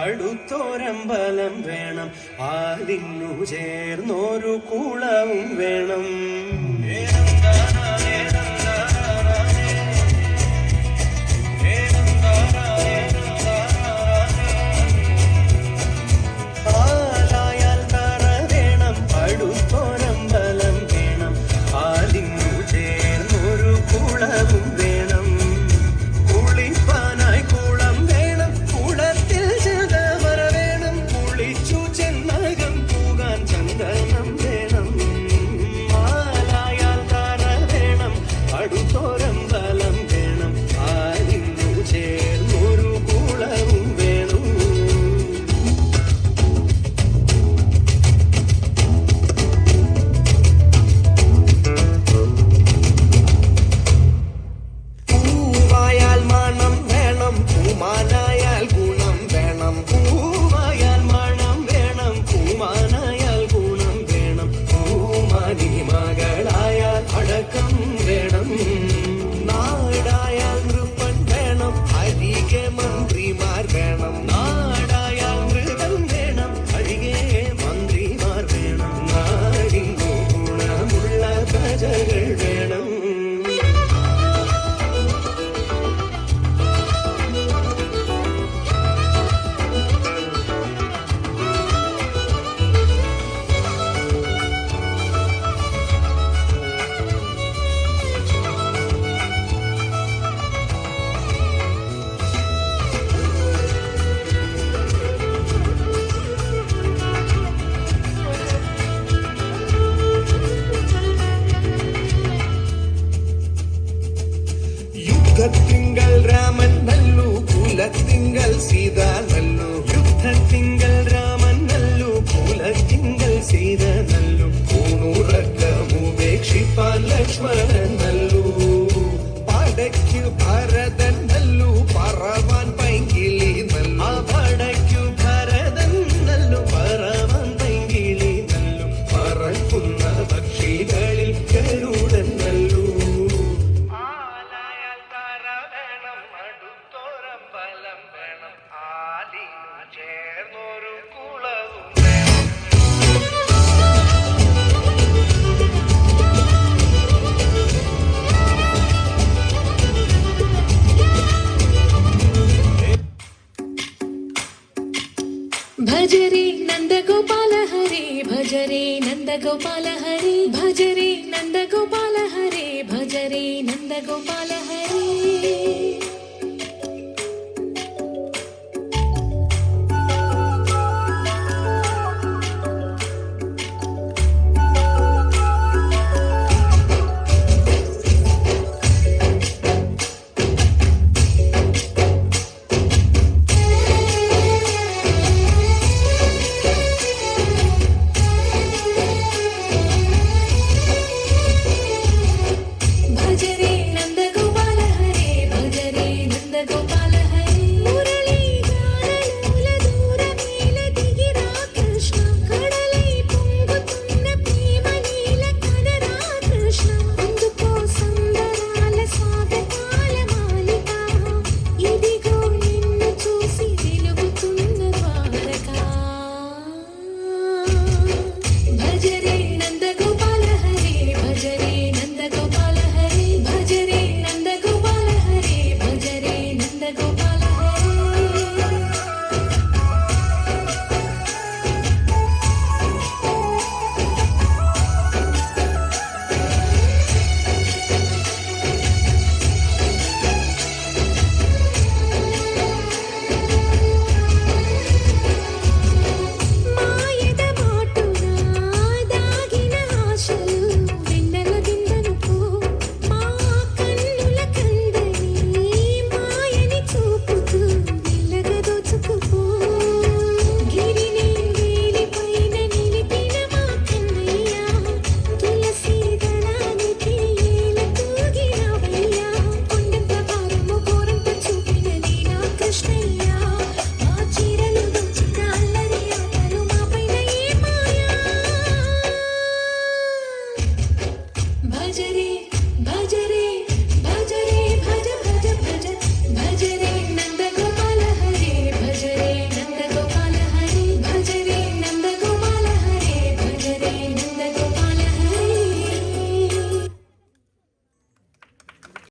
അടുത്തൊരമ്പലം വേണം. ആലിന്നു ചേർന്നൊരു കുളവും വേണം. പടയ്ക്കു ഭരതൻ നല്ലു പറവാൻ പൈങ്കിളി നല്ലു ആ പടയ്ക്കു ഭരതൻ നല്ലു പറവാൻ പൈങ്കിളി നല്ലു പറക്കുന്ന പക്ഷികളിൽ കരുടൻ നല്ലു ചേർന്നൊരു గోపాల హరి భజరే నందగోపాల హరే భజరే నందగోపాల హరి